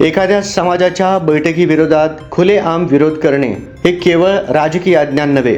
एखाद्या समाजाच्या बैठकीविरोधात खुलेआम विरोध करणे हे केवळ राजकीय अज्ञान नव्हे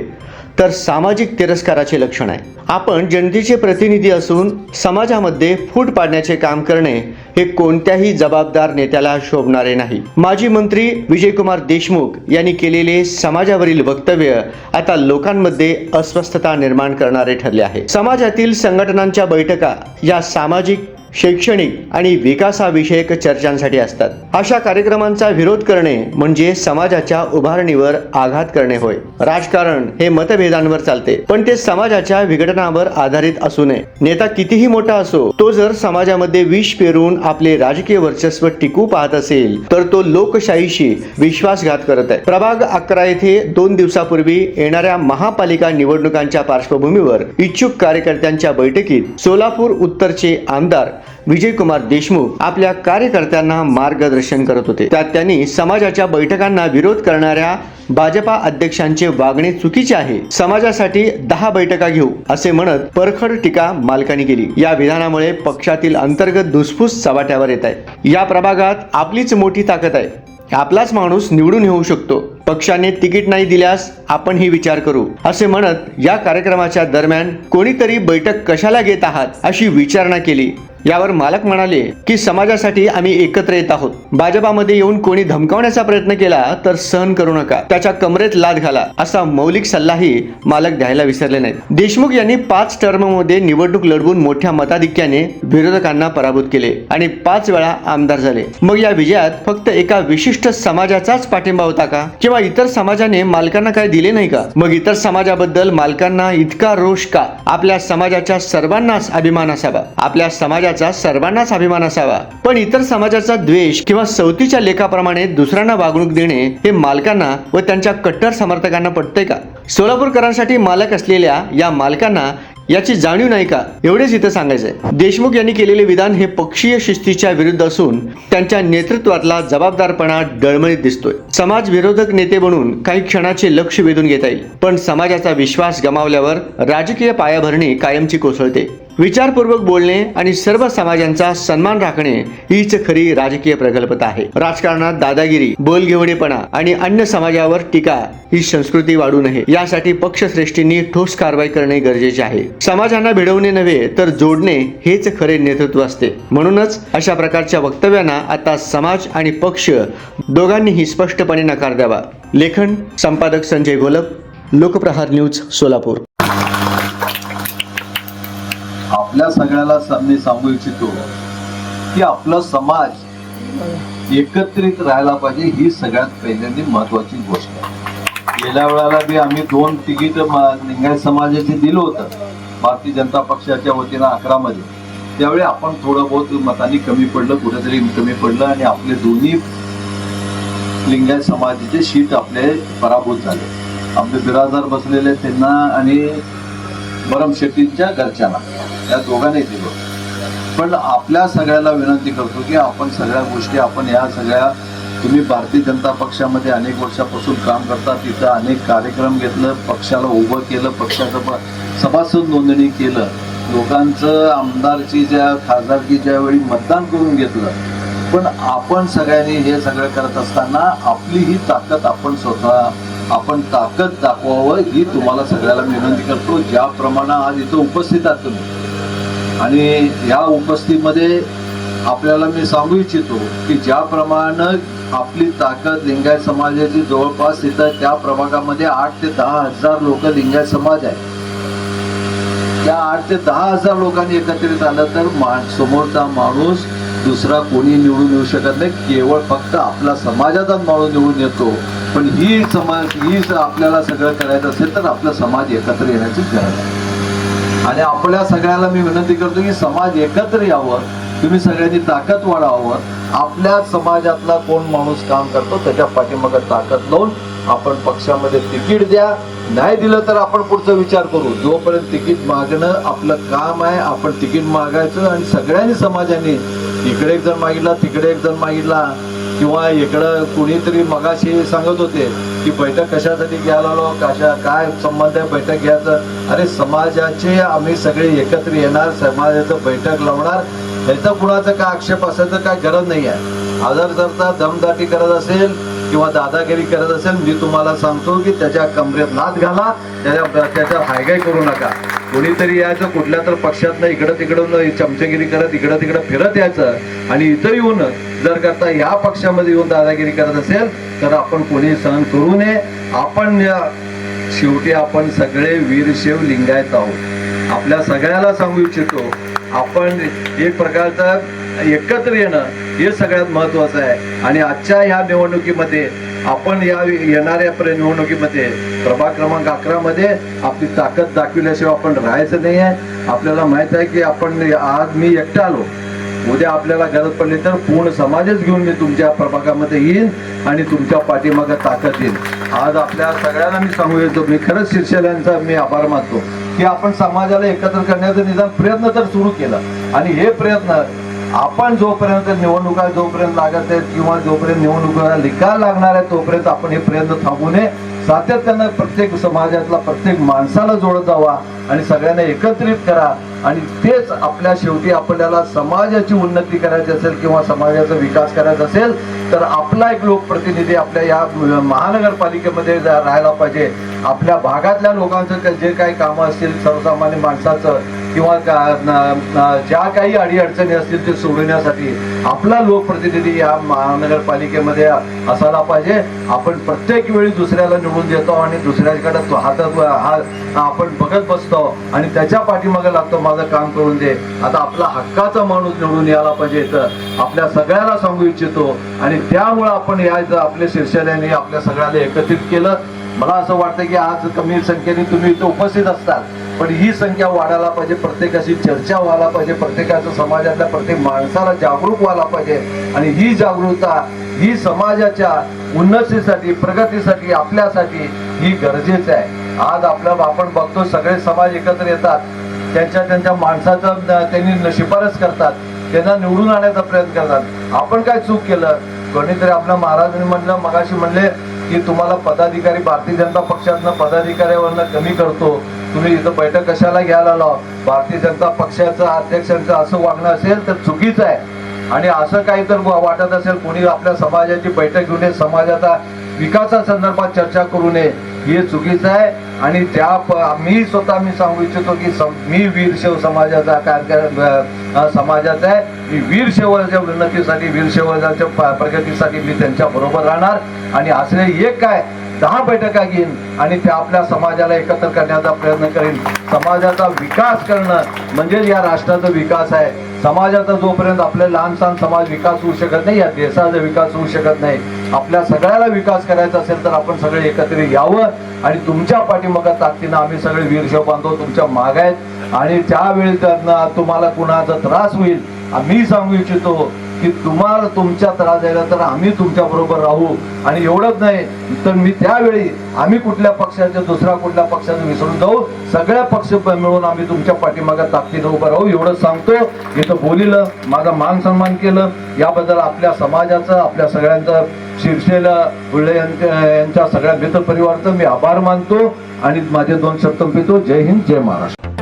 तर सामाजिक तिरस्काराचे लक्षण आहे. आपण जनतेचे प्रतिनिधी असून समाजामध्ये फूट पाडण्याचे काम करणे हे कोणत्याही जबाबदार नेत्याला शोभणारे नाही. माजी मंत्री विजयकुमार देशमुख यांनी केलेले समाजावरील वक्तव्य आता लोकांमध्ये अस्वस्थता निर्माण करणारे ठरले आहे. समाजातील संघटनांच्या बैठका या सामाजिक शैक्षणिक आणि विकासाविषयक चर्चांसाठी असतात. अशा कार्यक्रमांचा विरोध करणे म्हणजे समाजाच्या उभारणीवर आघात करणे होय. राजकारण हे मतभेदांवर चालते पण ते समाजाच्या विघटनावर आधारित असू नये. नेता कितीही मोठा असो तो जर समाजामध्ये विष पेरून आपले राजकीय वर्चस्व टिकू पाहत असेल तर तो लोकशाहीशी विश्वासघात करत आहे. प्रभाग अकरा येथे दोन दिवसापूर्वी येणाऱ्या महापालिका निवडणुकांच्या पार्श्वभूमीवर इच्छुक कार्यकर्त्यांच्या बैठकीत सोलापूर उत्तरचे आमदार विजयकुमार देशमुख आपल्या कार्यकर्त्यांना मार्गदर्शन करत होते. त्यात त्यांनी समाजाच्या बैठकांना विरोध करणाऱ्या भाजपा अध्यक्षांचे वागणे चुकीचे आहे. समाजासाठी दहा बैठका घेऊ असे म्हणत परखड टीका मालकांनी केली. या विधानामुळे पक्षातील अंतर्गत धुसफूस चव्हाट्यावर येत आहे. या प्रभागात आपलीच मोठी ताकद आहे. आपलाच माणूस निवडून येऊ शकतो. पक्षाने तिकीट नाही दिल्यास आपण ही विचार करू असे म्हणत या कार्यक्रमाच्या दरम्यान कोणीतरी बैठक कशाला घेत आहात अशी विचारणा केली. यावर मालक म्हणाले की समाजासाठी आम्ही एकत्र येत आहोत. भाजपामध्ये येऊन कोणी धमकावण्याचा प्रयत्न केला तर सहन करू नका. त्याच्या कमरेत लाद घाला असा मौलिक सल्लाही मालक द्यायला विसरले नाहीत. देशमुख यांनी पाच टर्ममध्ये निवडणूक लढवून मोठ्या मताधिक्याने विरोधकांना पराभूत केले आणि पाच वेळा आमदार झाले. मग या विजयात फक्त एका विशिष्ट समाजाचाच पाठिंबा होता का? किंवा इतर समाजाने मालकांना काय दिले नाही का? मग इतर समाजाबद्दल मालकांना इतका रोष का? आपल्या समाजाच्या सर्वांनाच अभिमान असावा. आपल्या समाजाचा सर्वांनाच अभिमान असावा. पण इतर समाजाचा द्वेष किंवा सवतीच्या लेखाप्रमाणे दुसऱ्यांना वागणूक देणे हे मालकांना व त्यांच्या कट्टर समर्थकांना पटते का? सोलापूरकरांसाठी मालक असलेल्या या मालकांना याची जाणीव नाही का? एवढेच इथं सांगायचंय. देशमुख यांनी केलेले विधान हे पक्षीय शिस्तीच्या विरुद्ध असून त्यांच्या नेतृत्वातला जबाबदारपणा डळमळीत दिसतोय. समाज विरोधक नेते बनून काही क्षणाचे लक्ष वेधून घेता येईल. पण समाजाचा विश्वास गमावल्यावर राजकीय पायाभरणी कायमची कोसळते. विचारपूर्वक बोलणे आणि सर्व समाजांचा सन्मान राखणे हीच खरी राजकीय प्रगल्भता आहे. राजकारणात दादागिरी बोलघेवडेपणा आणि अन्य समाजावर टीका ही संस्कृती वाढू नये. यासाठी पक्षश्रेष्ठींनी ठोस कारवाई करणे गरजेचे आहे. समाजांना भिडवणे नव्हे तर जोडणे हेच खरे नेतृत्व असते. म्हणूनच अशा प्रकारच्या वक्तव्यांना आता समाज आणि पक्ष दोघांनीही स्पष्टपणे नकार द्यावा. लेखन संपादक संजय गोलप लोकप्रहार न्यूज सोलापूर. आपल्या सगळ्याला मी सांगू इच्छितो की आपला समाज एकत्रित राहायला पाहिजे ही सगळ्यात पहिल्यांदी महत्वाची गोष्ट आहे. गेल्या वेळेला बी आम्ही दोन तिकीट लिंगायत समाजाचे दिलं होतं भारतीय जनता पक्षाच्या वतीनं अकरा मध्ये त्यावेळी आपण थोडं बहुत मतांनी कमी पडलं कुठेतरी कमी पडलं आणि आपले दोन्ही लिंगायत समाजाचे शीट आपले पराभूत झाले. आपले बिराजदार बसलेले त्यांना आणि मरम शेट्टींच्या घरच्यांना. या दोघांनी दिलं पण आपल्या सगळ्याला विनंती करतो की आपण सगळ्या गोष्टी आपण या सगळ्या तुम्ही भारतीय जनता पक्षामध्ये अनेक वर्षापासून काम करता तिथं अनेक कार्यक्रम घेतलं पक्षाला उभं केलं पक्षाचं सभासद नोंदणी केलं लोकांचं आमदारची ज्या खासदारकी ज्यावेळी मतदान करून घेतलं पण आपण सगळ्यांनी हे सगळं करत असताना आपली ही ताकद आपण स्वतः आपण ताकद दाखवावं ही तुम्हाला सगळ्याला विनंती करतो. ज्याप्रमाणे आज इथं उपस्थित आहात तुम्ही आणि या उपस्थितीमध्ये आपल्याला मी सांगू इच्छितो की ज्याप्रमाणे आपली ताकद लिंगायत समाजाची जवळपास इथं त्या प्रभागामध्ये आठ ते दहा हजार लोक लिंगायत समाज आहे त्या आठ ते दहा हजार लोकांनी एकत्रित आलं तर मा- समोरचा माणूस दुसरा कोणी निवडून येऊ शकत नाही. केवळ फक्त आपला समाजाचाच माणूस निवडून येतो. पण ही समाज ही जर आपल्याला सगळं करायचं असेल तर आपला समाज एकत्र येण्याची गरज आहे. आणि आपल्या सगळ्याला मी विनंती करतो की समाज एकत्र यावं तुम्ही सगळ्यांनी ताकद वाढावं आपल्या समाजातला कोण माणूस काम करतो त्याच्या पाठीमागं ताकद लावून आपण पक्षामध्ये तिकीट द्या. नाही दिलं तर आपण पुढचा विचार करू. जोपर्यंत तिकीट मागणं आपलं काम आहे आपण तिकीट मागायचं आणि सगळ्यांनी समाजाने इकडे एक जण मागितला तिकडे एक जण मागितला किंवा इकडं कुणीतरी मगाशी सांगत होते की बैठक कशासाठी घ्यायला आलो कशा काय संबंध आहे बैठक घ्यायचं? अरे समाजाचे आम्ही सगळे एकत्र येणार समाजाचं बैठक लावणार ह्याचा कुणाचा काय आक्षेप असायचं काय गरज नाही आहे. आजार जर दमदाटी करत असेल किंवा दादागिरी करत असेल मी तुम्हाला सांगतो की त्याच्या कमरेत नाद घाला त्याच्या त्याच्या हायगाय करू नका. कोणीतरी यायचं कुठल्या तर पक्षातनं इकडं तिकडं चमचेगिरी करत इकडं तिकडं फिरत यायचं आणि इथं येऊन जर करता या पक्षामध्ये येऊन दादागिरी करत असेल तर आपण कोणी सहन करू नये. आपण शेवटी आपण सगळे वीरशैव लिंगायत आहोत. आपल्या सगळ्याला सांगू इच्छितो. आपण एक प्रकारचं एकत्र येणं हे सगळ्यात महत्वाचं आहे. आणि आजच्या ह्या निवडणुकीमध्ये आपण या येणाऱ्या निवडणुकीमध्ये प्रभाग क्रमांक अकरा मध्ये आपली ताकद दाखविल्याशिवाय आपण राहायचं नाही आहे आपल्याला माहीत आहे की आपण आज मी एकटा आलो. उद्या आपल्याला गरज पडली तर पूर्ण समाजच घेऊन मी तुमच्या प्रभागामध्ये येईन आणि तुमच्या पाठीमागे ताकद येईन आज आपल्या सगळ्यांना मी सांगू येतो मी खरंच शिरसेल्यांचा मी आभार मानतो की आपण समाजाला एकत्र करण्याचा निदान प्रयत्न तर सुरू केला. आणि हे प्रयत्न आपण जोपर्यंत निवडणुका जोपर्यंत लागत आहेत किंवा जोपर्यंत निवडणुका निकाल लागणार आहे तोपर्यंत आपण हे प्रयत्न थांबू नये. सातत्यानं प्रत्येक समाजातला प्रत्येक माणसाला जोडत जावा आणि सगळ्यांना एकत्रित करा. आणि तेच आपल्या शेवटी आपल्याला समाजाची उन्नती करायची असेल किंवा समाजाचा विकास करायचा असेल तर आपला एक लोकप्रतिनिधी आपल्या या महानगरपालिकेमध्ये राहायला पाहिजे. आपल्या भागातल्या लोकांचं जे काही कामं असतील सर्वसामान्य माणसाचं किंवा ज्या काही अडीअडचणी असतील ते सोडवण्यासाठी आपला लोकप्रतिनिधी या महानगरपालिकेमध्ये असायला पाहिजे. आपण प्रत्येक वेळी दुसऱ्याला निवडून देतो आणि दुसऱ्याकडे हातात हात आपण बघत बसतो आणि त्याच्या पाठीमागे लागतो. माझं काम करून दे. आता आपला हक्काचा माणूस निवडून यायला पाहिजे तर आपल्या सगळ्याला सांगू इच्छितो. आणि त्यामुळं आपण या आपल्या शीर्षाने आपल्या सगळ्याला एकत्रित केलं. मला असं वाटतं की आज कमी संख्येने तुम्ही इथं उपस्थित असतात. पण ही संख्या वाढायला पाहिजे प्रत्येकाशी चर्चा व्हायला पाहिजे प्रत्येकाचं समाजातल्या प्रत्येक माणसाला जागरूक व्हायला पाहिजे. आणि ही जागरूकता ही समाजाच्या उन्नतीसाठी प्रगतीसाठी आपल्यासाठी ही गरजेचं आहे. आज आपल्या आपण बघतो सगळे समाज एकत्र येतात. त्यांच्या त्यांच्या माणसाचं त्यांनी शिफारस करतात. त्यांना निवडून आणण्याचा प्रयत्न करतात. आपण काय चूक केलं? कोणीतरी आपल्या महाराजांनी म्हणलं मगाशी म्हणले की तुम्हाला पदाधिकारी भारतीय जनता पक्षातनं पदाधिकाऱ्यावरनं कमी करतो. तुम्ही इथं बैठक कशाला घ्यायला लाव भारतीय जनता पक्षाचं अध्यक्षांचं असं वागणं असेल तर चुकीचं आहे. आणि असं काही तर वाटत असेल कोणी आपल्या समाजाची बैठक घेऊ नये समाजाचा विकासा संदर्भात चर्चा करू नये. हे चुकीचं आहे. आणि त्या प- मी स्वतः मी सांगू इच्छितो की सम- मी वीरशैव समाजाचा कार्यक्रम समाजाचा आहे. मी वीरशैवाच्या उन्नतीसाठी वीरशैवाच्या प- प्रगतीसाठी मी त्यांच्या बरोबर राहणार. आणि असले एक काय दहा बैठका घेईन आणि त्या आपल्या समाजाला एकत्र करण्याचा प्रयत्न करीन. समाजाचा विकास करणं म्हणजे या राष्ट्राचा विकास आहे. समाजाचा जोपर्यंत आपले लहान सहान समाज विकास होऊ शकत नाही या देशाचा विकास होऊ शकत नाही आपल्या सगळ्याला विकास करायचा असेल तर आपण सगळे एकत्र यावं आणि तुमच्या पाठीमागा ताकदीनं आम्ही सगळे वीरशव बांधव तुमच्या माग आहेत. आणि त्यावेळी त्यांना तुम्हाला कुणाचा त्रास होईल आम्ही सांगू इच्छितो की तुम्हाला तुमच्या त्रास झाला तर आम्ही तुमच्या बरोबर राहू. आणि एवढंच नाही तर मी त्यावेळी आम्ही कुठल्या पक्षाचे दुसऱ्या कुठल्या पक्षाचं विसरून जाऊ सगळ्या पक्ष मिळून आम्ही तुमच्या पाठीमागे ताकदीनं उभं राहू एवढं सांगतो इथं बोलिलं माझा मान सन्मान केलं. याबद्दल आपल्या समाजाचं आपल्या सगळ्यांचं शिवसेना बुर्ळे यांच्या यांच्या सगळ्या मित्रपरिवारचं मी आभार मानतो. आणि माझे दोन शब्द पितो. जय हिंद जय महाराष्ट्र.